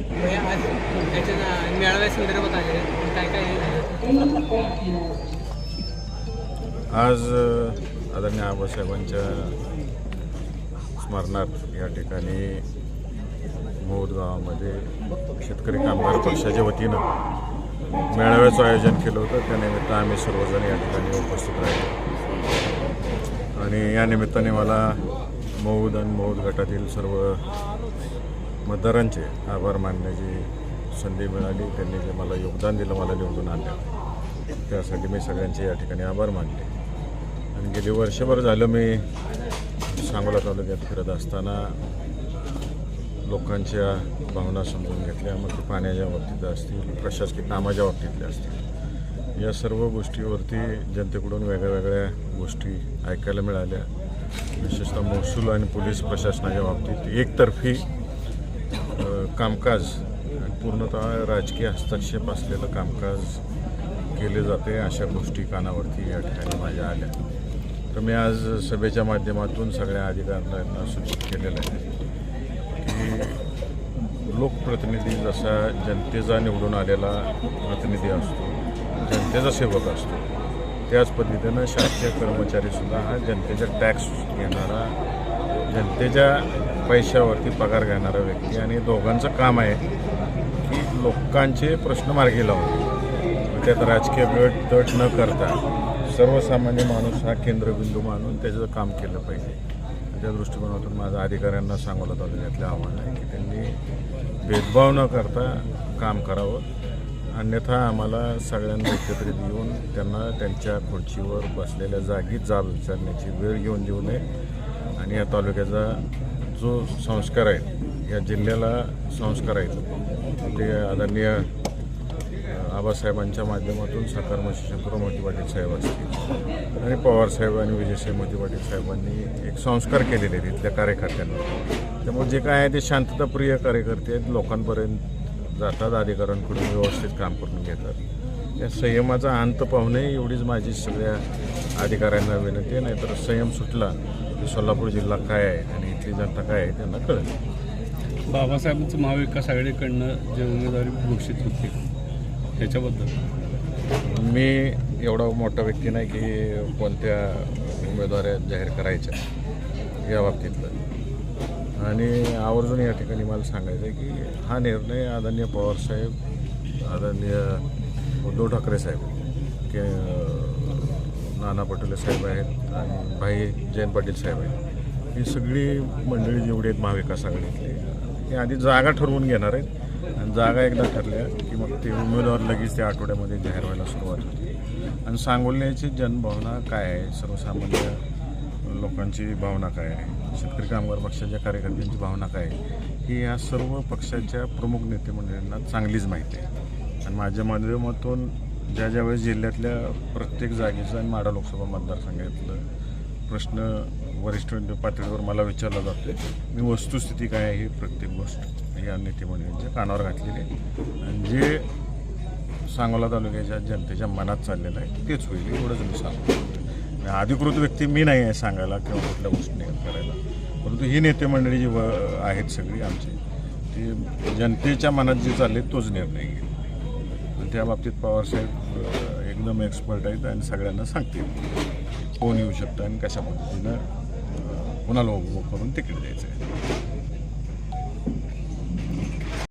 आज त्याच्या मेळाव्या संदर्भात आले काय काय आज आदरणीय आबासाहेबांच्या स्मरणार्थ या ठिकाणी मौद गावामध्ये शेतकरी कामगार पक्षाच्या वतीनं मेळाव्याचं आयोजन केलं होतं. त्यानिमित्त आम्ही सर्वजण या ठिकाणी उपस्थित राहिलो. आणि या निमित्ताने मला मौद आणि मौद गटातील सर्व मतदारांचे आभार मानण्याची संधी मिळाली. त्यांनी जे मला योगदान दिलं मला निवडून आणलं. त्यासाठी मी सगळ्यांचे या ठिकाणी आभार मानले. आणि गेली वर्षभर झालं मी सांगोला तालुक्यात फिरत असताना लोकांच्या भावना समजून घेतल्या. मग ते पाण्याच्या बाबतीत असतील प्रशासकीय कामाच्या बाबतीतल्या असतील. या सर्व गोष्टीवरती जनतेकडून वेगळ्या वेगळ्या गोष्टी ऐकायला मिळाल्या. विशेषतः महसूल आणि पोलीस प्रशासनाच्या बाबतीत एकतर्फी कामकाज पूर्णतः राजकीय हस्तक्षेप असलेलं कामकाज केले जाते अशा गोष्टी कानावरती या ठिकाणी माझ्या आल्या. तर मी आज सभेच्या माध्यमातून सगळ्या अधिकाऱ्यांना सूचित केलेलं आहे की लोकप्रतिनिधी जसा जनतेचा निवडून आलेला प्रतिनिधी असतो जनतेचा सेवक असतो त्याच पद्धतीनं शासकीय कर्मचारीसुद्धा हा जनतेचा टॅक्स घेणारा जनतेच्या पैशावरती पगार घेणारा व्यक्ती आणि दोघांचं काम आहे की लोकांचे प्रश्न मार्गी लावणे त्यात राजकीय गट तट न करता सर्वसामान्य माणूस हा केंद्रबिंदू मानून त्याचं काम केलं पाहिजे. त्या दृष्टिकोनातून माझ्या अधिकाऱ्यांना सांगोला तालुक्यातलं आव्हान आहे की त्यांनी भेदभाव न करता काम करावं. अन्यथा आम्हाला सगळ्यांना एकत्रित येऊन त्यांना त्यांच्या खुर्चीवर बसलेल्या जागी जाब विचारण्याची वेळ घेऊन देऊ नये. आणि या तालुक्याचा जो संस्कार आहे या जिल्ह्याला संस्कार आहेत ते आदरणीय आबासाहेबांच्या माध्यमातून साकार शंकर मोठी पाटील साहेब असतील आणि पवारसाहेब आणि विजयसाहेब मोठी पाटील साहेबांनी एक संस्कार केलेले आहेत इथल्या कार्यकर्त्यांना त्यामुळे जे काय आहे ते शांतताप्रिय कार्यकर्ते आहेत लोकांपर्यंत जातात अधिकाऱ्यांकडून व्यवस्थित काम करून घेतात. या संयमाचा अंत पाहणे एवढीच माझी सगळ्या अधिकाऱ्यांना विनंती आहे नाहीतर संयम सुटला सोलापूर जिल्हा काय आहे आणि इथली जनता काय आहे त्यांना कळेल. बाबासाहेबांचं महाविकास आघाडीकडनं जे उमेदवारी घोषित होती त्याच्याबद्दल. मी एवढा मोठा व्यक्ती नाही की कोणत्या उमेदवाऱ्या जाहीर करायच्या या बाबतीतलं. आणि आवर्जून या ठिकाणी मला सांगायचं आहे की हा निर्णय आदरणीय पवारसाहेब आदरणीय उद्धव ठाकरे साहेब की नाना पटोले साहेब आहेत आणि भाई जयंत पाटील साहेब आहेत. ही सगळी मंडळी जेवढी आहेत महाविकास आघाडीतली हे आधी जागा ठरवून घेणार आहेत आणि जागा एकदा ठरल्या की मग ते उमेदवार लगेच त्या आठवड्यामध्ये जाहीर व्हायला सुरुवात होते. आणि सांगोल्याची जनभावना काय आहे? सर्वसामान्य लोकांची भावना काय आहे? शेतकरी कामगार पक्षाच्या कार्यकर्त्यांची भावना काय आहे? ही या सर्व पक्षाच्या प्रमुख नेते मंडळींना चांगलीच माहिती आहे. आणि माझ्या माध्यमातून ज्या ज्या वेळेस जिल्ह्यातल्या प्रत्येक जागेचं आणि माडा लोकसभा मतदारसंघातलं प्रश्न वरिष्ठ पातळीवर मला विचारला जातो मी वस्तुस्थिती काय आहे? ही प्रत्येक गोष्ट या नेतेमंडळींच्या कानावर घातलेली आहे. आणि जे सांगोला तालुक्याच्या जनतेच्या मनात चाललेलं आहे तेच होईल एवढंच मी सांगतो. अधिकृत व्यक्ती मी नाही आहे सांगायला किंवा कुठल्या गोष्टी नाही करायला. परंतु ही नेतेमंडळी जी व आहेत सगळी आमची ती जनतेच्या मनात जे चालले तोच निर्णय घेईल. त्या बाबतीत पवारसाहेब एकदम एक्सपर्ट आहेत आणि सगळ्यांना सांगतील कोण येऊ शकतं आणि कशा पद्धतीनं कोणाला कुणाला उभं करून तिकीट द्यायचं आहे.